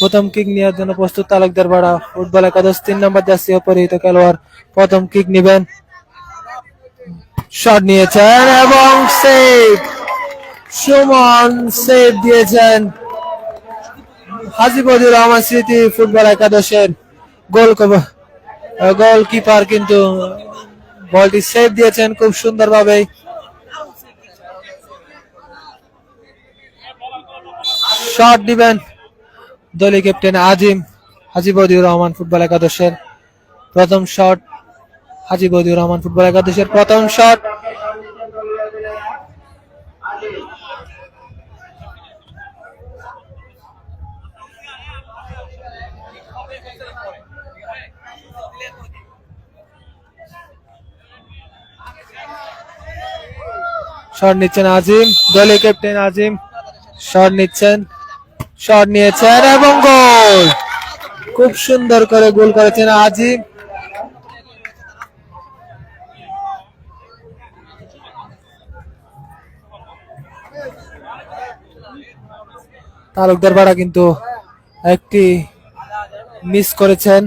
প্রথম কিক নেওয়ার জন্য প্রস্তুত তালুকদার বাড়া ফুটবল একাদশ তিন নম্বর জার্সি অপরিহিত খেলোয়াড় প্রথম কিক নেবেন। শট নিয়েছেন এবং সেভ সুমন সেভ দিয়েছেন। হাজিবুর রহমান স্মৃতি ফুটবল একাদশের গোল গোল কিপার কিন্তু বলটি সেভ দিয়েছেন খুব সুন্দরভাবে শট দিবেন। দলীয় ক্যাপ্টেন আজিম হাজিবুর রহমান ফুটবল একাদশের প্রথম শট হাজিবুর রহমান ফুটবল একাদশের প্রথম শট শট নিচ্ছেন আজিম, দলীয় ক্যাপ্টেন আজিম শট নিচ্ছেন শট নিয়েছেন এবং গোল। খুব সুন্দর করে গোল করেছেন আজিম। তালুকদার পাড়া কিন্তু একটি মিস করেছেন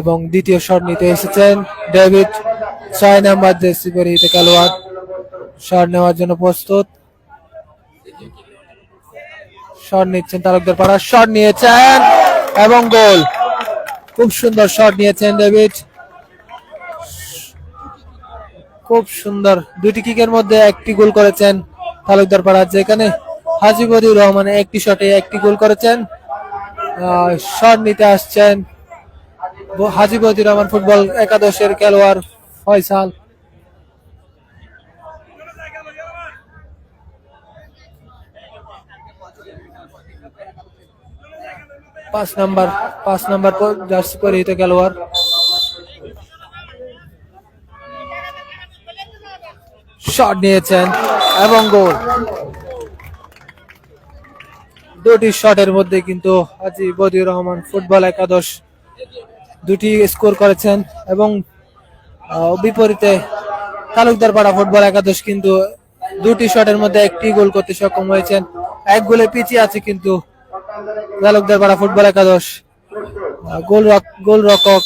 এবং দ্বিতীয় শট নিতে এসেছেন ডেভিড, ছয় নাম্বার জার্সি পরিহিত খেলোয়াড়। শট নেওয়ার জন্য প্রস্তুত। শট নিচ্ছেন তালুকদার পাড়া। শট নিয়েছেন এবং গোল। খুব সুন্দর শট নিয়েছেন ডেভিড। খুব সুন্দর দুটি কিকের মধ্যে একটি গোল করেছেন তালুকদার পাড়া, যেখানে হাজিবুর রহমান একটি শটে একটি গোল করেছেন। শট নিতে আসছেন হাজিবুর রহমান ফুটবল একাদশের খেলোয়াড় ফয়সাল। পাঁচ নাম্বার পাঁচ নাম্বার জার্সি পরিহিত খেলোয়াড় শট নিয়েছেন এবং গোল। দুটি শটের মধ্যে কিন্তু হাজি বদিউর রহমান ফুটবল একাদশ দুটি স্কোর করেছেন এবং বিপরীতে তালুকদার পাড়া ফুটবল একাদশ কিন্তু দুটি শটের মধ্যে একটি গোল করতে সক্ষম হয়েছেন। এক গোলে পিছিয়ে আছে কিন্তু তালুকদার পাড়া ফুটবল একাদশ। গোল রক- গোল রক্ষক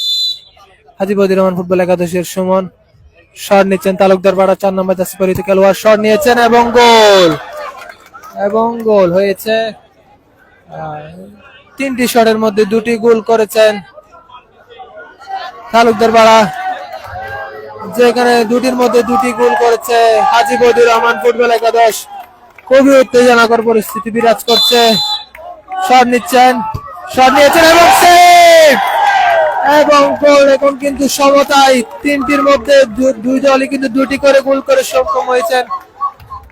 হাজিবুর রহমান ফুটবল একাদশের সুমন। শট নিচ্ছেন তালুকদার পাড়া চার নম্বর জার্সি পরিহিত খেলোয়াড়। শট নিয়েছেন এবং গোল। এবং গোল হয়েছে তিনটি শটের মধ্যে দুটি গোল করেছেন তালুকদার পাড়া। যেখানে দুটির মধ্যে দুটি গোল করেছে হাজি বদিউর রহমান ফুটবল একাদশ। খুবই উত্তেজনাকর পরিস্থিতি বিরাজ করছে। শট নিচ্ছেন, শট নিয়েছেন এবং সেভ! এবং গোল এখন কিন্তু সমতায় তিনটির মধ্যে দুই দলই কিন্তু দুটি করে গোল করে সক্ষম হয়েছেন।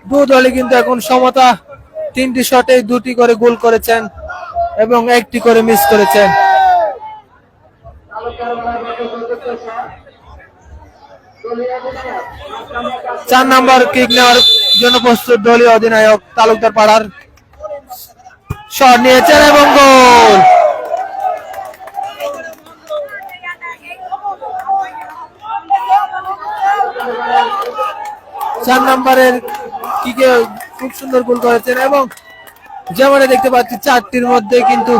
দু দলই কিন্তু এখন সমতা, তিনটি শটে দুটি করে গোল করেছেন এবং একটি করে মিস করেছেন। চার নাম্বার কিক নেওয়ার জন্য প্রস্তুত দলীয় অধিনায়ক তালুকদার পাড়ার শট নিয়েছেন এবং গোল। চার নাম্বারের কিকে খুব সুন্দর গোল করেছেন এবং যেমন দেখতে পাচ্ছি, চারটির মধ্যে কিন্তু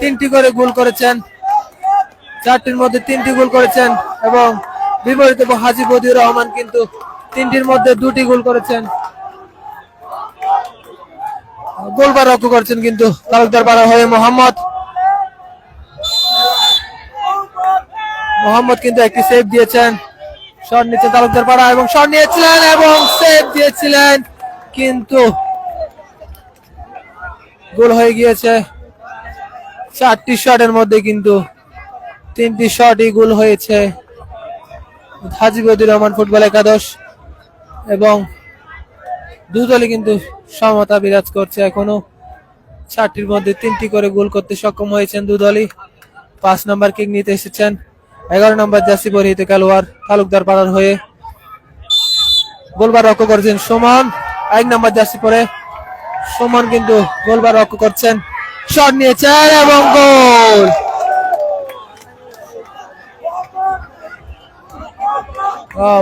তিনটি করে গোল করেছেন। চারটির মধ্যে তিনটি গোল করেছেন এবং বিপরীতে হাজি বদিউর রহমান কিন্তু তিনটির মধ্যে দুটি গোল করেছেন। গোলবার রক্ষ করছেন কিন্তু তালুকদার পাড়া হয়ে মোহাম্মদ। মোহাম্মদ কিন্তু একটি সেভ দিয়েছেন। শট নিচ্ছে তালুকদার পাড়া এবং শট নিয়েছিলেন এবং সেভ দিয়েছিলেন কিন্তু গোল হয়ে গিয়েছে। চারটি শটের মধ্যে কিন্তু তিনটি শটই গোল হয়েছে। হাজিবুর রহমান ফুটবল একাদশ এবং দুদলই কিন্তু সমতা বিরাজ করছে এখনও। চারটির মধ্যে তিনটি করে গোল করতে সক্ষম হয়েছেন দুদলই পাঁচ নম্বর কিক নিতে এসেছেন। এগারো নম্বর জার্সি পরিহিত খেলোয়াড় তালুকদার পাড়ার হয়ে গোলবার রক্ষ করছেন সুমন। এক নম্বর জার্সি পরে সুমন কিন্তু গোলবার রক্ষ করছেন। শট নিয়েছেন এবং গোল!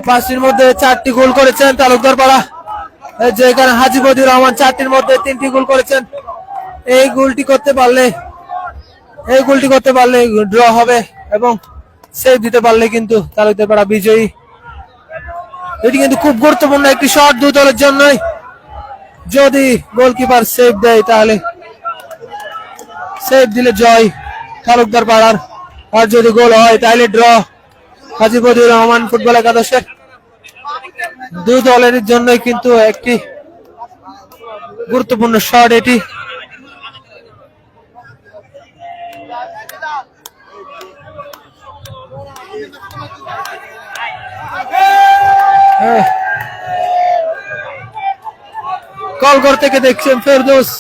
পাঁচটির মধ্যে চারটি গোল করেছেন তালুকদার পাড়া। এই যে এখানে হাজিবুর রহমান, চারটির মধ্যে তিনটি গোল করেছেন। এই গোলটি করতে পারলে, এই গোলটি করতে পারলে ড্র হবে এবং সেভ দিতে পারলে কিন্তু তালুকদার পাড়া বিজয়ী। এটি কিন্তু খুব গুরুত্বপূর্ণ একটি শট দু দলের জন্যই। যদি গোলকিপার সেভ দেয় তাহলে সেভ দিলে জয় তালুকদার পাড়ার। আর যদি গোল হয় তাহলে ড্র হাজিবুর রহমান ফুটবল একাদশের দু দলের জন্যই কিন্তু একটি গুরুত্বপূর্ণ শট এটি হ্যাঁ। কলগড় থেকে দেখছেন ফেরদৌস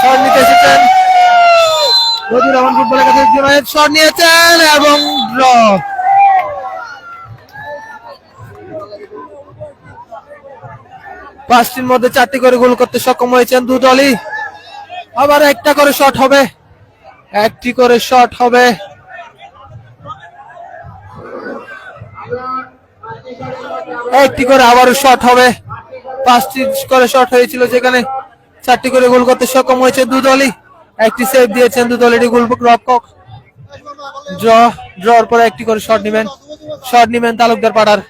শট নিতে এসেছেন ফুটবল একাদশ জুনায়েদ শট নিয়েছেন এবং ড্র পাঁচটির মধ্যে চারটি করে গোল করতে সক্ষম হয়েছেন দু দলই। আবার একটা করে শট হবে। একটি করে শট হবে। একটি করে আবারও শট হবে। পাঁচটি করে শট হয়েছিল যেখানে চারটি করে গোল করতে সক্ষম হয়েছে দু দলই। একটি সেভ দিয়েছেন দু দলেরই গোল রক্ষক ড্র ড্রর পরে একটি করে শট নেবেন। শট নেবেন তালুকদার পাড়ার।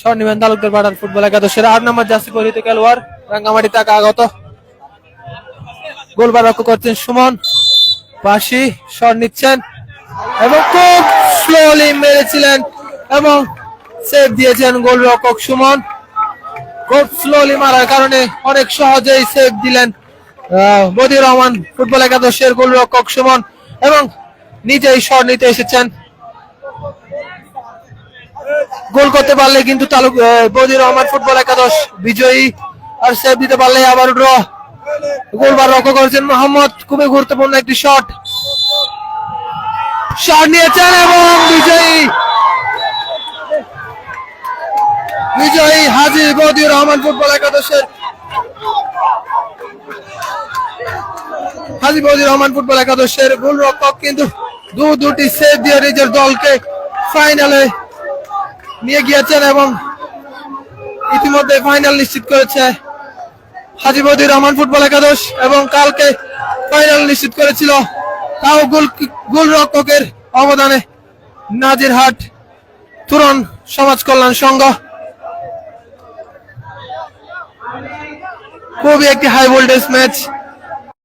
শট নেবেন তালুকদার পাড়ার ফুটবল একাদশের। আট নম্বর জার্সি পরিহিত খেলোয়াড়, রাঙ্গামাটি তাকে আগত। গোলবার রক্ষক করছেন সুমন। পাশি শট নিচ্ছেন। এবং খুব স্লোলি মেরেছিলেন এবং সেভ দিয়েছেন গোল রক্ষক সুমন। খুব স্লোলি মারার কারণে অনেক সহজেই সেভ দিলেন বদিউর রহমান ফুটবল একাদশের গোল রক্ষক সুমন এবং নিজেই শট নিতে এসেছেন। গোল করতে পারলে কিন্তু তালুক আহ, বদিউর রহমান ফুটবল একাদশ বিজয়ী। আর সেভ দিতে পারলে আবার ড্র গোলবার রক্ষক করেছেন মোহাম্মদ খুবই গুরুত্বপূর্ণ একটি শট শট নিয়েছেন এবং বিজয়ী। বিজয়ী হাজি বদিউর রহমান ফুটবল একাদশের হাজি বদিউর রহমান ফুটবল একাদশের গোল রক্ষক কিন্তু দু দুটি সেভ দিয়ে নিজের দলকে ফাইনালে নিয়ে গিয়েছেন এবং ইতিমধ্যে ফাইনাল নিশ্চিত করেছে হাজিবুদ্দিন রহমান ফুটবল একাদশ এবং কালকে ফাইনাল নিশ্চিত করেছিল তাও গোল গোল রক্ষকের অবদানে নাজিরহাট তুরন সমাজ কল্যাণ সংঘ। খুবই একটি হাই ভোল্টেজ ম্যাচ